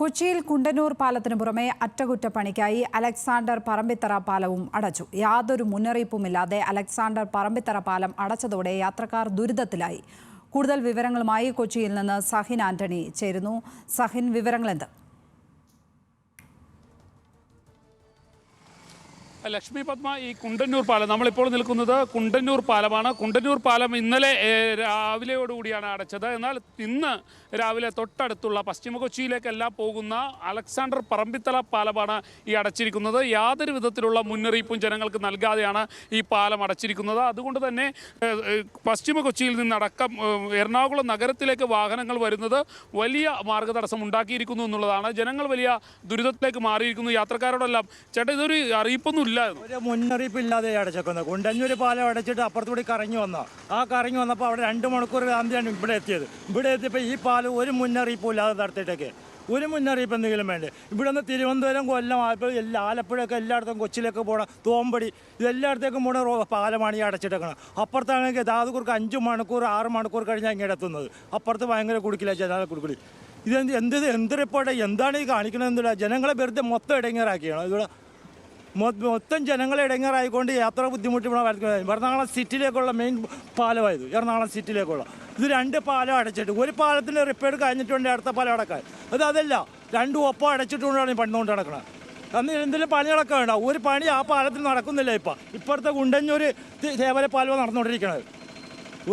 കൊച്ചിയിൽ കുണ്ടന്നൂർ പാലത്തിന് പുറമെ അറ്റകുറ്റപ്പണിക്കായി അലക്സാണ്ടർ പറമ്പിത്തറ പാലവും അടച്ചു. യാതൊരു മുന്നറിയിപ്പുമില്ലാതെ അലക്സാണ്ടർ പറമ്പിത്തറ പാലം അടച്ചതോടെ യാത്രക്കാർ ദുരിതത്തിലായി. കൂടുതൽ വിവരങ്ങളുമായി കൊച്ചിയിൽ നിന്ന് സഹിൻ ആന്റണി ചേരുന്നു. സഹിൻ വിവരങ്ങളെന്ത്? ലക്ഷ്മി പത്മ ഈ കുണ്ടന്നൂർ പാലം. നമ്മളിപ്പോൾ നിൽക്കുന്നത് കുണ്ടന്നൂർ പാലമാണ്. കുണ്ടന്നൂർ പാലം ഇന്നലെ രാവിലെയോടുകൂടിയാണ് അടച്ചത്. എന്നാൽ ഇന്ന് രാവിലെ തൊട്ടടുത്തുള്ള പശ്ചിമ കൊച്ചിയിലേക്കെല്ലാം പോകുന്ന അലക്സാണ്ടർ പറമ്പിത്തല പാലമാണ് ഈ അടച്ചിരിക്കുന്നത്. യാതൊരു വിധത്തിലുള്ള മുന്നറിയിപ്പും ജനങ്ങൾക്ക് നൽകാതെയാണ് ഈ പാലം അടച്ചിരിക്കുന്നത്. അതുകൊണ്ട് തന്നെ പശ്ചിമ കൊച്ചിയിൽ നിന്നടക്കം എറണാകുളം നഗരത്തിലേക്ക് വാഹനങ്ങൾ വരുന്നത് വലിയ മാർഗതടസ്സം ഉണ്ടാക്കിയിരിക്കുന്നു എന്നുള്ളതാണ്. ജനങ്ങൾ വലിയ ദുരിതത്തിലേക്ക് മാറിയിരിക്കുന്നു. യാത്രക്കാരോടെല്ലാം ചേട്ടാ ഇതൊരു അറിയിപ്പൊന്നും ഇല്ലായിരുന്നു. ഒരു മുന്നറിയിപ്പില്ലാതെ അടച്ചേക്കുന്നത്. കുണ്ടഞ്ഞൂർ പാലം അടച്ചിട്ട് അപ്പുറത്തുകൂടി കറങ്ങി വന്ന. ആ കറങ്ങി വന്നപ്പോൾ അവിടെ രണ്ട് മണിക്കൂർ ഗാന്ധിയാണ് ഇവിടെ എത്തിയത്. ഇവിടെ എത്തിയപ്പോൾ ഈ പാലം ഒരു മുന്നറിയിപ്പും ഇല്ലാതെ നടത്തിയിട്ടൊക്കെ. ഒരു മുന്നറിയിപ്പ് എന്തെങ്കിലും വേണ്ടേ? ഇവിടെ നിന്ന് തിരുവനന്തപുരം കൊല്ലം ആയപ്പോൾ എല്ലാ ആലപ്പുഴയൊക്കെ എല്ലായിടത്തും കൊച്ചിയിലേക്ക് പോകണം തോമ്പടി ഇതെല്ലായിടത്തേക്കും പോണ റോ പാലമാണ് ഈ അടച്ചിട്ടേക്കണം. അപ്പുറത്താണെങ്കിൽ ഗതാഗതക്കുർക്ക് അഞ്ച് മണിക്കൂർ ആറ് മണിക്കൂർ കഴിഞ്ഞാൽ ഇങ്ങനെ എത്തുന്നത്. അപ്പുറത്ത് ഭയങ്കര കുടുക്കില്ല ജനാല കുടുക്കിൽ ഇതെന്ത് എന്ത് എന്ത് റിപ്പോർട്ട് എന്താണ് ഈ കാണിക്കണത് എന്തില്ല ജനങ്ങളെ വെറുതെ മൊത്തം ഇടങ്ങേറാക്കിയാണ്? ഇവിടെ മൊത്തം ജനങ്ങളെ ഇടങ്ങാറായിക്കൊണ്ട് യാത്ര ബുദ്ധിമുട്ട് ഇവിടെ വരുന്നത് എറണാകുളം സിറ്റിയിലേക്കുള്ള മെയിൻ പാലമായത് എറണാകുളം സിറ്റിയിലേക്കുള്ള. ഇത് രണ്ട് പാലം അടച്ചിട്ട് ഒരു പാലത്തിന്റെ റിപ്പയർ കഴിഞ്ഞിട്ടുണ്ട് അടുത്ത പാലം അടക്കാൻ. അത് അതല്ല രണ്ടും ഒപ്പം അടച്ചിട്ടുകൊണ്ടാണ് ഈ പണിതുകൊണ്ട് നടക്കുന്നത് അന്ന് എന്തെങ്കിലും പണികളൊക്കെ വേണ്ട ഒരു പണി ആ പാലത്തിൽ നടക്കുന്നില്ല ഇപ്പം. ഇപ്പോഴത്തെ ഗുണ്ടഞ്ഞൊരു ദേവല പാലമാണ് നടന്നുകൊണ്ടിരിക്കുന്നത്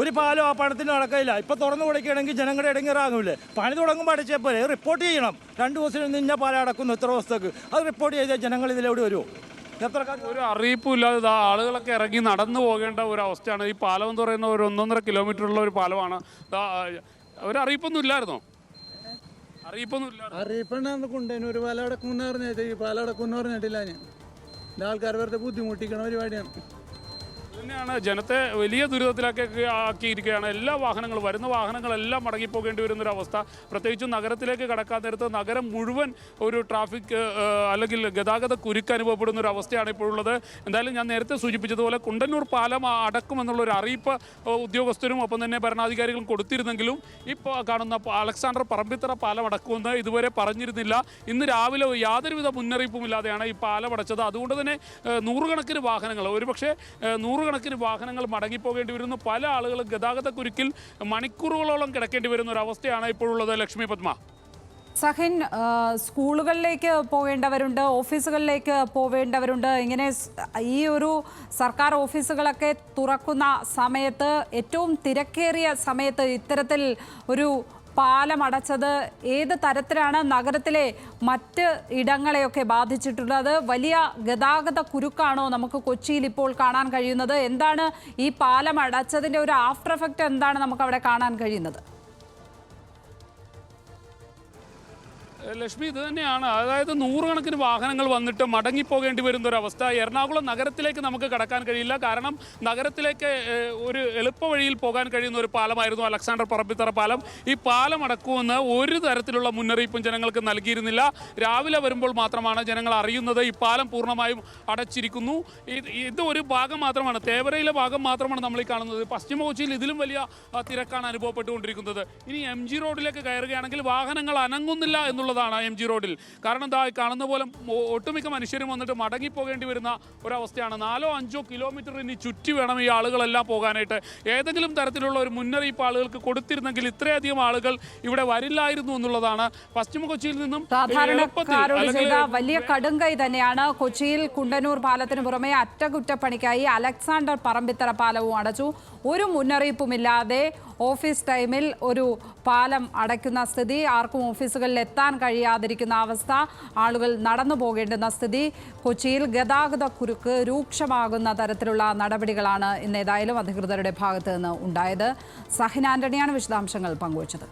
ഒരു പാലം ആ പണത്തിന് നടക്കില്ല ഇപ്പം തുറന്നു കൊടുക്കുകയാണെങ്കിൽ ജനങ്ങളുടെ ഇടങ്ങേറാകില്ലേ പണി തുടങ്ങുമ്പോൾ അടച്ചേ പോലെ റിപ്പോർട്ട് ചെയ്യണം. രണ്ട് ദിവസം നിന്ന പാലം അടക്കുന്നു ഇത്ര ദിവസത്തേക്ക്. അത് റിപ്പോർട്ട് ചെയ്താൽ ജനങ്ങൾ ഇതിലെവിടെ വരുമോ ഒരു അറിയിപ്പും ഇല്ലാതെ ഇതാ ആളുകളൊക്കെ ഇറങ്ങി നടന്നു പോകേണ്ട ഒരു അവസ്ഥയാണ്. ഈ പാലം എന്ന് പറയുന്ന ഒരു ഒന്നൊന്നര കിലോമീറ്റർ ഉള്ള ഒരു പാലമാണ്. ഒരു അറിയിപ്പൊന്നും ഇല്ലായിരുന്നോ? അറിയിപ്പൊന്നും ഇല്ലായിരുന്നു അറിയിപ്പുണ്ടാകുന്ന ഒരു പാലം പറഞ്ഞിട്ട് ഈ പാലം അടക്കുമെന്ന് പറഞ്ഞിട്ടില്ല ഞാൻ. ആൾക്കാർ വെറുതെ ബുദ്ധിമുട്ടിക്കണ പരിപാടിയാണ്. തന്നെയാണ് ജനത്തെ വലിയ ദുരിതത്തിലൊക്കെ ആക്കിയിരിക്കുകയാണ്. എല്ലാ വാഹനങ്ങളും വരുന്ന വാഹനങ്ങളെല്ലാം മടങ്ങിപ്പോകേണ്ടി വരുന്ന ഒരു അവസ്ഥ. പ്രത്യേകിച്ചും നഗരത്തിലേക്ക് കടക്കാൻ നേരത്ത് നഗരം മുഴുവൻ ഒരു ട്രാഫിക് അല്ലെങ്കിൽ ഗതാഗത കുരുക്ക് അനുഭവപ്പെടുന്ന ഒരു അവസ്ഥയാണ് ഇപ്പോഴുള്ളത്. എന്തായാലും ഞാൻ നേരത്തെ സൂചിപ്പിച്ചതുപോലെ കുണ്ടന്നൂർ പാലം അടക്കുമെന്നുള്ളൊരു അറിയിപ്പ് ഉദ്യോഗസ്ഥരും ഒപ്പം തന്നെ ഭരണാധികാരികളും കൊടുത്തിരുന്നെങ്കിലും ഇപ്പോൾ കാണുന്ന അലക്സാണ്ടർ പറമ്പിത്തറ പാലം അടക്കുമെന്ന് ഇതുവരെ പറഞ്ഞിരുന്നില്ല. ഇന്ന് രാവിലെ യാതൊരുവിധ മുന്നറിയിപ്പും ഇല്ലാതെയാണ് ഈ പാലം അടച്ചത്. അതുകൊണ്ട് തന്നെ നൂറുകണക്കിന് വാഹനങ്ങൾ ഒരുപക്ഷെ ഏഹ്, നൂറുകണക്കിന് വാഹനങ്ങൾ മടങ്ങിപ്പോകേണ്ടി വരുന്നു. പല ആളുകളും ഗതാഗത കുരുക്കിൽ മണിക്കൂറുകളോളം കിടക്കേണ്ടി വരുന്ന ഒരു അവസ്ഥയാണ് ഇപ്പോഴുള്ളത് ലക്ഷ്മി പത്മ. സഹിൻ സ്കൂളുകളിലേക്ക് പോകേണ്ടവരുണ്ട് ഓഫീസുകളിലേക്ക് പോവേണ്ടവരുണ്ട് ഇങ്ങനെ ഈ ഒരു സർക്കാർ ഓഫീസുകളൊക്കെ തുറക്കുന്ന സമയത്ത് ഏറ്റവും തിരക്കേറിയ സമയത്ത് ഇത്തരത്തിൽ ഒരു പാലം അടച്ചത് ഏത് തരത്തിലാണ് നഗരത്തിലെ മറ്റ് ഇടങ്ങളെയൊക്കെ ബാധിച്ചിട്ടുള്ളത്? വലിയ ഗതാഗത കുരുക്കാണോ നമുക്ക് കൊച്ചിയിൽ ഇപ്പോൾ കാണാൻ കഴിയുന്നത്? എന്താണ് ഈ പാലം അടച്ചതിന്റെ ഒരു ആഫ്റ്റർ എഫക്റ്റ് എന്താണ് നമുക്ക് അവിടെ കാണാൻ കഴിയുന്നത്? ലക്ഷ്മി ഇത് തന്നെയാണ്. അതായത് നൂറുകണക്കിന് വാഹനങ്ങൾ വന്നിട്ട് മടങ്ങിപ്പോകേണ്ടി വരുന്ന ഒരു അവസ്ഥ എറണാകുളം നഗരത്തിലേക്ക് നമുക്ക് കടക്കാൻ കഴിയില്ല. കാരണം നഗരത്തിലേക്ക് ഒരു എളുപ്പ വഴിയിൽ പോകാൻ കഴിയുന്ന ഒരു പാലമായിരുന്നു അലക്സാണ്ടർ പറമ്പിത്തറ പാലം. ഈ പാലം അടക്കുമെന്ന് ഒരു തരത്തിലുള്ള മുന്നറിയിപ്പും ജനങ്ങൾക്ക് നൽകിയിരുന്നില്ല. രാവിലെ വരുമ്പോൾ മാത്രമാണ് ജനങ്ങൾ അറിയുന്നത്. ഈ പാലം പൂർണമായും അടച്ചിരിക്കുന്നു. ഇത് ഒരു ഭാഗം മാത്രമാണ്. തേവരയിലെ ഭാഗം മാത്രമാണ് നമ്മൾ ഈ കാണുന്നത്. പശ്ചിമ കൊച്ചിയിൽ ഇതിലും വലിയ തിരക്കാണ് അനുഭവപ്പെട്ടുകൊണ്ടിരിക്കുന്നത്. ഇനി എം ജി റോഡിലേക്ക് കയറുകയാണെങ്കിൽ വാഹനങ്ങൾ അനങ്ങുന്നില്ല എന്നുള്ളതാണ് എം ജി റോഡിൽ. കാരണം എന്താ കാണുന്ന പോലെ ഒട്ടുമിക്ക മനുഷ്യരും വന്നിട്ട് മടങ്ങിപ്പോകേണ്ടി വരുന്ന ഒരവസ്ഥയാണ്. നാലോ അഞ്ചോ കിലോമീറ്റർ ഇനി ചുറ്റി വേണം ഈ ആളുകളെല്ലാം പോകാനായിട്ട്. ഏതെങ്കിലും തരത്തിലുള്ള ഒരു മുന്നറിയിപ്പ് ആളുകൾക്ക് കൊടുത്തിരുന്നെങ്കിൽ ഇത്രയധികം ആളുകൾ ഇവിടെ വരില്ലായിരുന്നു എന്നുള്ളതാണ് പശ്ചിമ കൊച്ചിയിൽ നിന്നും വലിയ കടുങ്കൈ തന്നെയാണ്. കൊച്ചിയിൽ കുണ്ടന്നൂർ പാലത്തിന് പുറമെ അറ്റകുറ്റപ്പണിക്കായി അലക്സാണ്ടർ പറമ്പിത്തറ പാലവും അടച്ചു. ഒരു മുന്നറിയിപ്പുമില്ലാതെ ഓഫീസ് ടൈമിൽ ഒരു പാലം അടയ്ക്കുന്ന സ്ഥിതി ആർക്കും ഓഫീസുകളിൽ എത്താൻ കഴിയാതിരിക്കുന്ന അവസ്ഥ ആളുകൾ നടന്നു പോകേണ്ടുന്ന സ്ഥിതി കൊച്ചിയിൽ ഗതാഗത കുരുക്ക് രൂക്ഷമാകുന്ന തരത്തിലുള്ള നടപടികളാണ് ഇന്ന് ഏതായാലും അധികൃതരുടെ ഭാഗത്ത് നിന്ന് ഉണ്ടായത്. സഹിൻ ആന്റണിയാണ് വിശദാംശങ്ങൾ പങ്കുവച്ചത്.